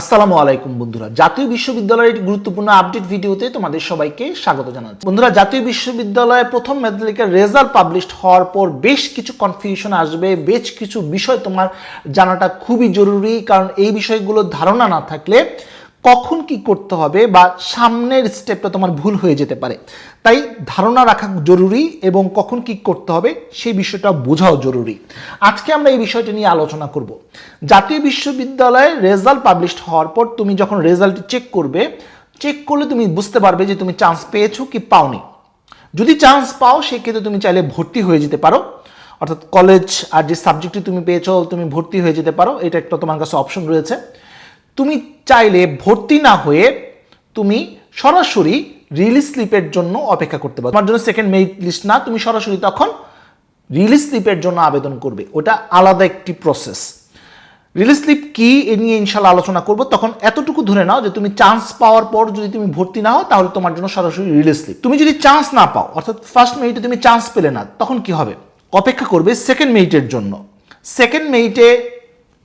আসসালামু আলাইকুম বন্ধুরা। জাতীয় বিশ্ববিদ্যালয়ের গুরুত্বপূর্ণ আপডেট ভিডিওতে তোমাদের সবাইকে স্বাগত জানাচ্ছি। বন্ধুরা, জাতীয় বিশ্ববিদ্যালয়ে প্রথম মেধালিকার রেজাল্ট পাবলিশড হওয়ার পর বেশ কিছু কনফিউশন আসবে, বেশ কিছু বিষয় তোমার জানাটা খুবই জরুরি, কারণ এই বিষয়গুলোর ধারণা না থাকলে কখন কি করতে হবে বা সামনের স্টেপটা তোমার ভুল হয়ে যেতে পারে। তাই ধারণা রাখা জরুরি এবং কখন কি করতে হবে সেই বিষয়টা বোঝাও জরুরি। আজকে আমরা এই বিষয়টা নিয়ে আলোচনা করব। জাতীয় বিশ্ববিদ্যালয়ে রেজাল্ট পাবলিশড হওয়ার পর তুমি যখন রেজাল্ট চেক করবে চেক করলে তুমি বুঝতে পারবে যে তুমি চান্স পেয়েছ কি পাওনি। যদি চান্স পাও, সেক্ষেত্রে তুমি চাইলে ভর্তি হয়ে যেতে পারো। অর্থাৎ কলেজ আর যে সাবজেক্টটি তুমি পেয়েছ, তুমি ভর্তি হয়ে যেতে পারো। এটা একটা তোমার কাছে অপশন রয়েছে। তুমি চাইলে ভর্তি না হয়ে তুমি সরাসরি রিলিজ স্লিপের জন্য অপেক্ষা করতে পারো। তোমার জন্য সেকেন্ড মেরিট লিস্ট না, তুমি সরাসরি তখন রিলিজ স্লিপের জন্য আবেদন করবে। ওটা আলাদা একটি প্রসেস রিলিজ স্লিপ কি এ নিয়ে ইনশাল্লাহ আলোচনা করব, তখন এতটুকু ধরে নাও যে তুমি চান্স পাওয়ার পর যদি তুমি ভর্তি না হও, তাহলে তোমার জন্য সরাসরি রিলিজ স্লিপ তুমি যদি চান্স না পাও, অর্থাৎ ফার্স্ট মেরিটে তুমি চান্স পেলে না, তখন কি হবে? অপেক্ষা করবে সেকেন্ড মেরিটের জন্য। সেকেন্ড মেরিটে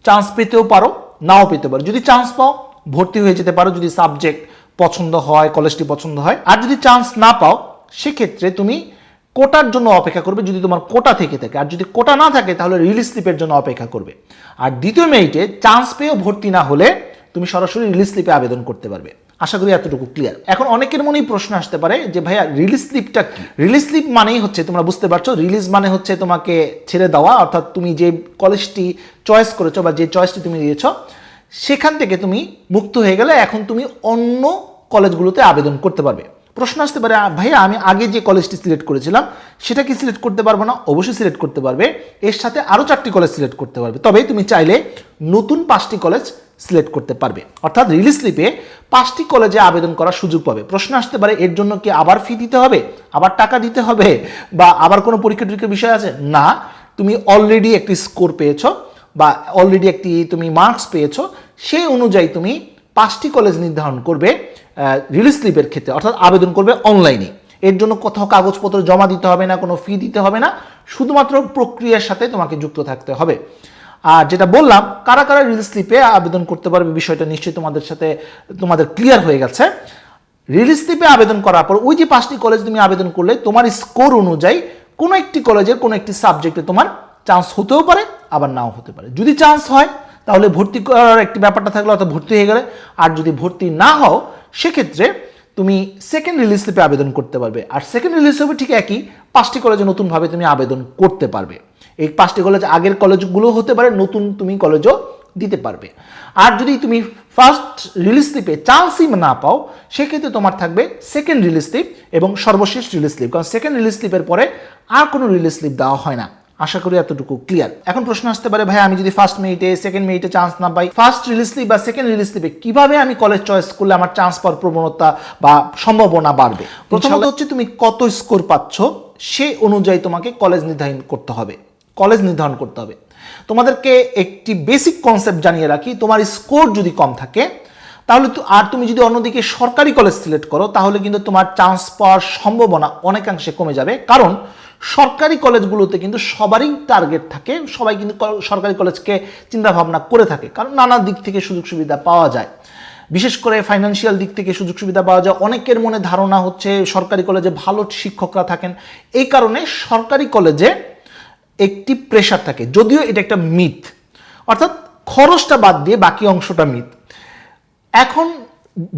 চান্স পেতেও পারো নাও পেতে পারো। যদি চান্স পাও, ভর্তি হয়ে যেতে পারো। যদি সাবজেক্ট পছন্দ হয় কলেজটি পছন্দ হয়। আর যদি চান্স না পাও, সেক্ষেত্রে তুমি কোটার জন্য অপেক্ষা করবে। যদি তোমার কোটা থেকে থাকে। আর যদি কোটা না থাকে, তাহলে রিলিজ স্লিপের জন্য অপেক্ষা করবে। আর দ্বিতীয় মেরিটে চান্স পেয়েও ভর্তি না হলে, তুমি সরাসরি রিলিজ স্লিপে আবেদন করতে পারবে। আশা করি এতটুকু ক্লিয়ার এখন অনেকের মনেই প্রশ্ন আসতে পারে যে, ভাইয়া রিলিজ স্লিপটা কি? রিলিজ স্লিপ মানেই হচ্ছে, তোমরা বুঝতে পারছ রিলিজ মানে হচ্ছে তোমাকে ছেড়ে দেওয়া, অর্থাৎ তুমি যে কলেজটি চয়েস করেছ বা যে চয়েসটি তুমি দিয়েছ, সেখান থেকে তুমি মুক্ত হয়ে গেলে এখন তুমি অন্য কলেজগুলোতে আবেদন করতে পারবে। প্রশ্ন আসতে পারে ভাইয়া, আমি আগে যে কলেজটি সিলেক্ট করেছিলাম, সেটা কি সিলেক্ট করতে পারব না? অবশ্যই সিলেক্ট করতে পারবে। এর সাথে আরও চারটি কলেজ সিলেক্ট করতে পারবে। তবে তুমি চাইলে নতুন পাঁচটি কলেজ সিলেক্ট করতে পারবে। অর্থাৎ রিলিজ স্লিপে পাঁচটি কলেজে আবেদন করার সুযোগ পাবে। প্রশ্ন আসতে পারে, এর জন্য কি আবার ফি দিতে হবে? আবার টাকা দিতে হবে? বা আবার কোনো পরীক্ষা টরীক্ষার বিষয় আছে? না, তুমি অলরেডি একটি স্কোর পেয়েছ বা অলরেডি একটি তুমি মার্কস পেয়েছ, সেই অনুযায়ী তুমি পাঁচটি কলেজ নির্ধারণ করবে রিলিজ স্লিপের ক্ষেত্রে। অর্থাৎ আবেদন করবে অনলাইনে এর জন্য কোথাও কাগজপত্র জমা দিতে হবে না, কোনো ফি দিতে হবে না। শুধুমাত্র প্রক্রিয়ার সাথে তোমাকে যুক্ত থাকতে হবে। আর যেটা বললাম, কারা কারা রিলিজ স্লিপে আবেদন করতে পারবে বিষয়টা নিশ্চয়ই তোমাদের সাথে, তোমাদের ক্লিয়ার হয়ে গেছে। রিলিজ স্লিপে আবেদন করার পর ওই যে পাঁচটি কলেজ তুমি আবেদন করলে, তোমার স্কোর অনুযায়ী কোনো একটি কলেজের কোনো একটি সাবজেক্টে তোমার চান্স হতেও পারে, আবার নাও হতে পারে। যদি চান্স হয়, তাহলে ভর্তি করার একটি ব্যাপারটা থাকলে অর্থাৎ ভর্তি হয়ে গেলে। আর যদি ভর্তি না হও, সেক্ষেত্রে তুমি সেকেন্ড রিলিজ স্লিপে আবেদন করতে পারবে। আর সেকেন্ড রিলিজ হবে ঠিক একই, পাঁচটি কলেজে নতুনভাবে তুমি আবেদন করতে পারবে। এই পাঁচটি কলেজ আগের কলেজগুলো হতে পারে নতুন তুমি কলেজও দিতে পারবে। আর যদি তুমি ফার্স্ট রিলিজ স্লিপে চান্সই না পাও সেক্ষেত্রে তোমার থাকবে সেকেন্ড রিলিজ স্লিপ এবং সর্বশেষ রিলিজ স্লিপ কারণ সেকেন্ড রিলিজ স্লিপের পরে আর কোনো রিলিজ স্লিপ দেওয়া হয় না। আশা করি এতটুকু ক্লিয়ার এখন প্রশ্ন আসতে পারে ভাই আমি যদি ফার্স্ট মিনিটে সেকেন্ড মিনিটে চান্স না পাই ফার্স্ট রিলিজ স্লিপ বা সেকেন্ড রিলিজ স্লিপে কীভাবে আমি কলেজ চয়েস করলে আমার চান্স পাওয়ার প্রবণতা বা সম্ভাবনা বাড়বে? প্রথমত হচ্ছে তুমি কত স্কোর পাচ্ছ সে অনুযায়ী তোমাকে কলেজ নির্ধারণ করতে হবে। কলেজ নির্ধারণ করতে হবে। তোমাদেরকে একটি বেসিক কনসেপ্ট জানিয়ে রাখি, তোমার স্কোর যদি কম থাকে, তাহলে তো আর তুমি যদি অন্যদিকে সরকারি কলেজ সিলেক্ট করো, তাহলে কিন্তু তোমার চান্স পাওয়ার সম্ভাবনা অনেকাংশে কমে যাবে। কারণ সরকারি কলেজগুলোতে কিন্তু সবারই টার্গেট থাকে, সবাই কিন্তু সরকারি কলেজকে চিন্তা ভাবনা করে থাকে, কারণ নানা দিক থেকে সুযোগ সুবিধা পাওয়া যায়। বিশেষ করে ফাইন্যান্সিয়াল দিক থেকে সুযোগ সুবিধা পাওয়া যায়, অনেকের মনে ধারণা হচ্ছে সরকারি কলেজে ভালো শিক্ষকরা থাকেন। এই কারণে সরকারি কলেজে একটি প্রেশার থাকে। যদিও এটা একটা মিথ অর্থাৎ খরচটা বাদ দিয়ে বাকি অংশটা মিথ এখন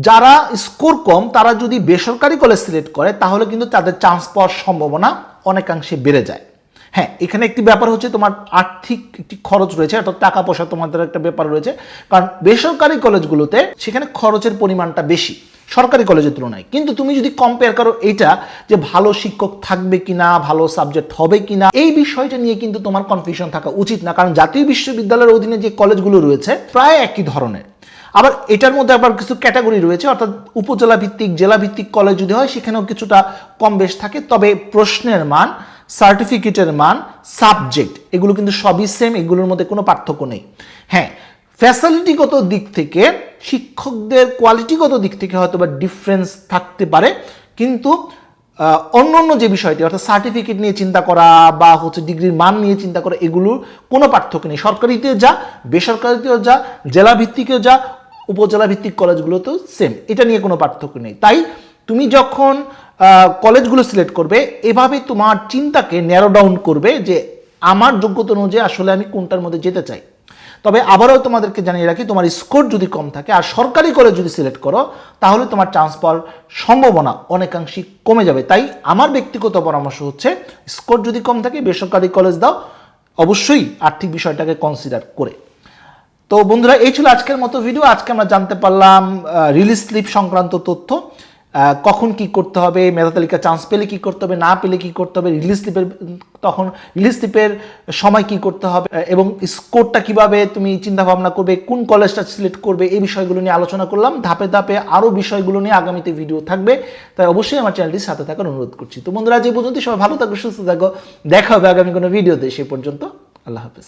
যারা স্কোর কম, তারা যদি বেসরকারি কলেজ সিলেক্ট করে, তাহলে কিন্তু তাদের চান্স পাওয়ার সম্ভাবনা অনেকাংশে বেড়ে যায়। হ্যাঁ এখানে একটি ব্যাপার হচ্ছে তোমার আর্থিক একটি খরচ রয়েছে, অর্থাৎ টাকা পয়সা তোমাদের একটা ব্যাপার রয়েছে। কারণ বেসরকারি কলেজগুলোতে সেখানে খরচের পরিমাণটা বেশি। সরকারি কলেজের তুলনায়। কিন্তু তুমি যদি কম্পেয়ার করো এইটা যে ভালো শিক্ষক থাকবে কিনা, ভালো সাবজেক্ট হবে কিনা, এই বিষয়টা নিয়ে কিন্তু তোমার কনফিউশন থাকা উচিত না। কারণ জাতীয় বিশ্ববিদ্যালয়ের অধীনে যে কলেজগুলো রয়েছে, প্রায় একই ধরনের। আবার এটার মধ্যে আবার কিছু ক্যাটাগরি রয়েছে, অর্থাৎ উপজেলা ভিত্তিক, জেলা ভিত্তিক কলেজ যদি হয়, সেখানেও কিছুটা কম বেশ থাকে। তবে প্রশ্নের মান সার্টিফিকেটের মান সাবজেক্ট এগুলো কিন্তু সবই সেম এগুলোর মধ্যে কোনো পার্থক্য নেই। হ্যাঁ ফ্যাসিলিটিগত দিক থেকে, শিক্ষকদের কোয়ালিটিগত দিক থেকে হয়তো বা ডিফারেন্স থাকতে পারে। কিন্তু অন্য অন্য যে বিষয়টি, অর্থাৎ সার্টিফিকেট নিয়ে চিন্তা করা বা হচ্ছে ডিগ্রির মান নিয়ে চিন্তা করা, এগুলোর কোনো পার্থক্য নেই। সরকারিতে যা, বেসরকারিতেও যা জেলা ভিত্তিকেও যা উপজেলা ভিত্তিক কলেজগুলোতেও সেম এটা নিয়ে কোনো পার্থক্য নেই। তাই তুমি যখন কলেজগুলো সিলেক্ট করবে, এভাবে তোমার চিন্তাকে ন্যারো ডাউন করবে যে, আমার যোগ্যতা অনুযায়ী আসলে আমি কোনটার মধ্যে যেতে চাই। তবে আবারও তোমাদেরকে জানিয়ে রাখি, তোমার স্কোর যদি কম থাকে আর সরকারি কলেজ যদি সিলেক্ট করো, তাহলে তোমার চান্স পাওয়ার সম্ভাবনা অনেকাংশই কমে যাবে। তাই আমার ব্যক্তিগত পরামর্শ হচ্ছে স্কোর যদি কম থাকে, বেসরকারি কলেজ দাও, অবশ্যই আর্থিক বিষয়টাকে কনসিডার করে। তো বন্ধুরা, এই ছিল আজকের মতো ভিডিও আজকে আমরা জানতে পারলাম রিলিজ স্লিপ সংক্রান্ত তথ্য। কখন কি করতে হবে, মেধা তালিকা চান্স পেলে কি করতে হবে, না পেলে কি করতে হবে রিলিজ স্লিপের তখন রিলিজ স্লিপের সময় কি করতে হবে এবং স্কোরটা কীভাবে তুমি চিন্তা ভাবনা করবে, কোন কলেজটা সিলেক্ট করবে, এই বিষয়গুলো নিয়ে আলোচনা করলাম। ধাপে ধাপে আরও বিষয়গুলো নিয়ে আগামীতে ভিডিও থাকবে, তাই অবশ্যই আমার চ্যানেলটির সাথে থাকার অনুরোধ করছি। তো বন্ধুরা যে পর্যন্ত সবাই ভালো থাকো, সুস্থ থাকো, দেখা হবে আগামী কোনো ভিডিওতে সে পর্যন্ত, আল্লাহ হাফেজ।